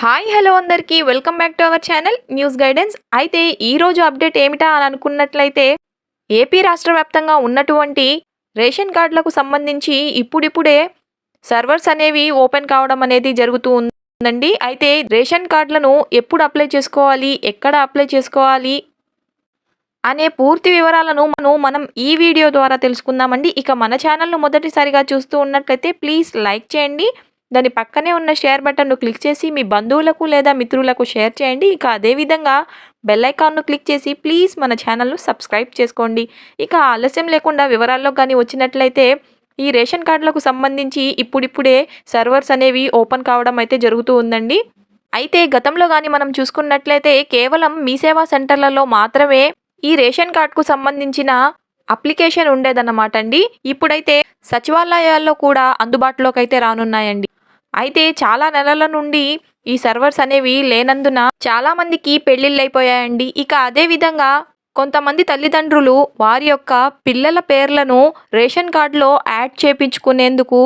Hi hello అందరికీ. Welcome back to our channel news guidance. అయితే ఈరోజు అప్డేట్ ఏమిటా అని అనుకున్నట్లయితే ఏపీ రాష్ట్ర వ్యాప్తంగా ఉన్నటువంటి రేషన్ కార్డులకు సంబంధించి ఇప్పుడిప్పుడే సర్వర్స్ అనేవి ఓపెన్ కావడం అనేది జరుగుతూ ఉందండి. అయితే రేషన్ కార్డులను ఎప్పుడు అప్లై చేసుకోవాలి ఎక్కడ అప్లై చేసుకోవాలి అనే పూర్తి వివరాలను మనం మనం ఈ వీడియో ద్వారా తెలుసుకుందామండి. ఇక మన ఛానల్ను మొదటిసారిగా చూస్తూ ఉన్నట్లయితే ప్లీజ్ లైక్ చేయండి. దాని పక్కనే ఉన్న షేర్ బటన్ను క్లిక్ చేసి మీ బంధువులకు లేదా మిత్రులకు షేర్ చేయండి. ఇక అదేవిధంగా బెల్ ఐకాన్ను క్లిక్ చేసి ప్లీజ్ మన ఛానల్ను సబ్స్క్రైబ్ చేసుకోండి. ఇక ఆలస్యం లేకుండా వివరాల్లో కానీ వచ్చినట్లయితే ఈ రేషన్ కార్డులకు సంబంధించి ఇప్పుడిప్పుడే సర్వర్స్ అనేవి ఓపెన్ కావడం అయితే జరుగుతూ ఉందండి. అయితే గతంలో కానీ మనం చూసుకున్నట్లయితే కేవలం మీ సేవా సెంటర్లలో మాత్రమే ఈ రేషన్ కార్డుకు సంబంధించిన అప్లికేషన్ ఉండేదన్నమాట అండి. ఇప్పుడైతే సచివాలయాల్లో కూడా అందుబాటులోకి అయితే రానున్నాయండి. అయితే చాలా నెలల నుండి ఈ సర్వర్స్ అనేవి లేనందున చాలా మందికి పెళ్ళిళ్ళు అయిపోయాయండి. ఇక అదే విధంగా కొంతమంది తల్లిదండ్రులు వారి యొక్క పిల్లల పేర్లను రేషన్ కార్డులో యాడ్ చేపించుకునేందుకు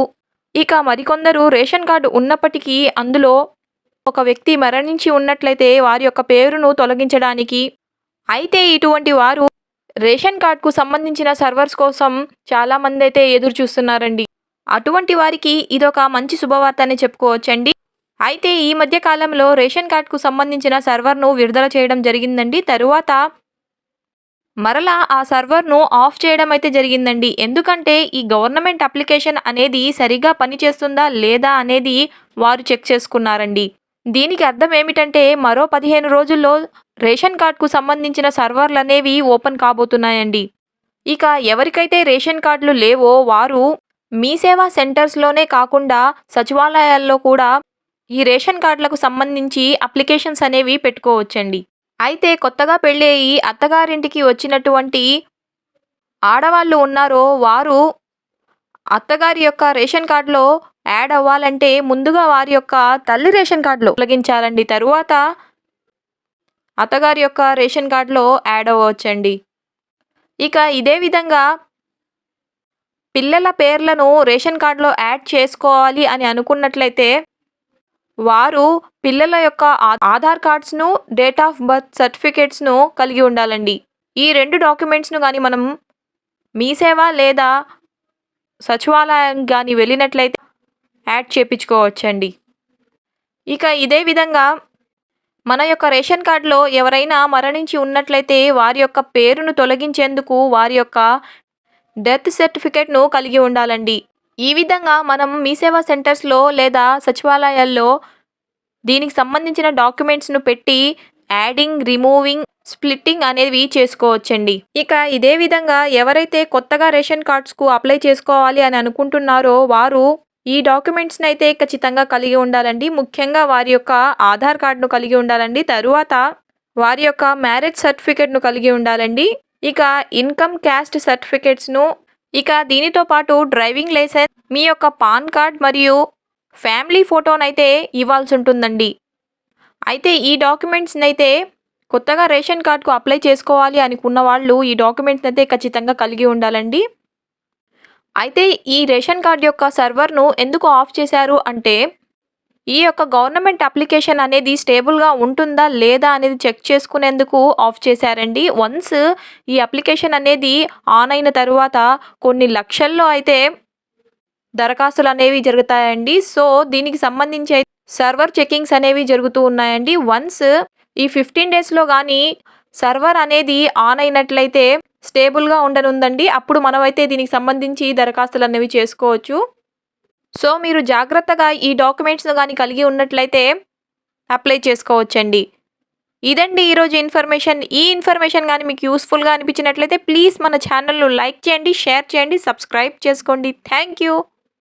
ఇక మరికొందరు రేషన్ కార్డు ఉన్నప్పటికీ అందులో ఒక వ్యక్తి మరణించి ఉన్నట్లయితే వారి యొక్క పేరును తొలగించడానికి. అయితే ఇటువంటి వారు రేషన్ కార్డుకు సంబంధించిన సర్వర్స్ కోసం చాలామంది అయితే ఎదురు చూస్తున్నారండి అటువంటి వారికి ఇదొక మంచి శుభవార్త అని చెప్పుకోవచ్చండి. అయితే ఈ మధ్య కాలంలో రేషన్ కార్డుకు సంబంధించిన సర్వర్ను విడుదల చేయడం జరిగిందండి. తరువాత మరలా ఆ సర్వర్ను ఆఫ్ చేయడం అయితే జరిగిందండి. ఎందుకంటే ఈ గవర్నమెంట్ అప్లికేషన్ అనేది సరిగా పనిచేస్తుందా లేదా అనేది వారు చెక్ చేసుకున్నారండి. దీనికి అర్థం ఏమిటంటే మరో పదిహేను రోజుల్లో రేషన్ కార్డుకు సంబంధించిన సర్వర్లు అనేవి ఓపెన్ కాబోతున్నాయండి. ఇక ఎవరికైతే రేషన్ కార్డులు లేవో వారు మీ సేవా సెంటర్స్లోనే కాకుండా సచివాలయాల్లో కూడా ఈ రేషన్ కార్డులకు సంబంధించి అప్లికేషన్స్ అనేవి పెట్టుకోవచ్చండి. అయితే కొత్తగా పెళ్ళి అయ్యి అత్తగారింటికి వచ్చినటువంటి ఆడవాళ్ళు ఉన్నారో వారు అత్తగారి యొక్క రేషన్ కార్డులో యాడ్ అవ్వాలంటే ముందుగా వారి యొక్క తల్లి రేషన్ కార్డులో తొలగించాలండి. తరువాత అత్తగారి యొక్క రేషన్ కార్డులో యాడ్ అవ్వచ్చండి ఇక ఇదే విధంగా పిల్లల పేర్లను రేషన్ కార్డులో యాడ్ చేసుకోవాలి అని అనుకున్నట్లయితే వారు పిల్లల యొక్క ఆధార్ కార్డ్స్ను డేట్ ఆఫ్ బర్త్ సర్టిఫికేట్స్ను కలిగి ఉండాలండి. ఈ రెండు డాక్యుమెంట్స్ను కానీ మనం మీ సేవ లేదా సచివాలయం కానీ వెళ్ళినట్లయితే యాడ్ చేపించుకోవచ్చండి. ఇక ఇదే విధంగా మన యొక్క రేషన్ కార్డులో ఎవరైనా మరణించి ఉన్నట్లయితే వారి యొక్క పేరును తొలగించేందుకు వారి యొక్క డెత్ సర్టిఫికేట్ను కలిగి ఉండాలండి. ఈ విధంగా మనం మీ సేవా సెంటర్స్లో లేదా సచివాలయాల్లో దీనికి సంబంధించిన డాక్యుమెంట్స్ను పెట్టి యాడింగ్ రిమూవింగ్ స్ప్లిట్టింగ్ అనేవి చేసుకోవచ్చండి. ఇక ఇదే విధంగా ఎవరైతే కొత్తగా రేషన్ కార్డ్స్కు అప్లై చేసుకోవాలి అని అనుకుంటున్నారో వారు ఈ డాక్యుమెంట్స్ని అయితే ఖచ్చితంగా కలిగి ఉండాలండి. ముఖ్యంగా వారి యొక్క ఆధార్ కార్డును కలిగి ఉండాలండి. తరువాత వారి యొక్క మ్యారేజ్ సర్టిఫికేట్ను కలిగి ఉండాలండి. ఇక ఇన్కమ్ క్యాస్ట్ సర్టిఫికేట్స్ను ఇక దీనితో పాటు డ్రైవింగ్ లైసెన్స్ మీ యొక్క పాన్ కార్డ్ మరియు ఫ్యామిలీ ఫోటోనైతే ఇవ్వాల్సి ఉంటుందండి అయితే ఈ డాక్యుమెంట్స్ని అయితే కొత్తగా రేషన్ కార్డుకు అప్లై చేసుకోవాలి అనుకున్న వాళ్ళు ఈ డాక్యుమెంట్స్ అయితే ఖచ్చితంగా కలిగి ఉండాలండి. అయితే ఈ రేషన్ కార్డు యొక్క సర్వర్ను ఎందుకు ఆఫ్ చేశారు అంటే ఈ యొక్క గవర్నమెంట్ అప్లికేషన్ అనేది స్టేబుల్గా ఉంటుందా లేదా అనేది చెక్ చేసుకునేందుకు ఆఫ్ చేశారండి. వన్స్ ఈ అప్లికేషన్ అనేది ఆన్ అయిన తర్వాత కొన్ని లక్షల్లో అయితే దరఖాస్తులు అనేవి జరుగుతాయండి. సో దీనికి సంబంధించి సర్వర్ చెకింగ్స్ అనేవి జరుగుతూ ఉన్నాయండి. వన్స్ ఈ ఫిఫ్టీన్ డేస్లో కానీ సర్వర్ అనేది ఆన్ అయినట్లయితే స్టేబుల్గా ఉండనుందండి. అప్పుడు మనమైతే దీనికి సంబంధించి దరఖాస్తులు అనేవి చేసుకోవచ్చు. సో మీరు జాగ్రత్తగా ఈ డాక్యుమెంట్స్ను కానీ కలిగి ఉన్నట్లయితే అప్లై చేసుకోవచ్చండి. ఇదండి ఈరోజు ఇన్ఫర్మేషన్. ఈ ఇన్ఫర్మేషన్ కానీ మీకు యూస్ఫుల్గా అనిపించినట్లయితే ప్లీజ్ మన ఛానల్ను లైక్ చేయండి షేర్ చేయండి సబ్స్క్రైబ్ చేసుకోండి. Thank you.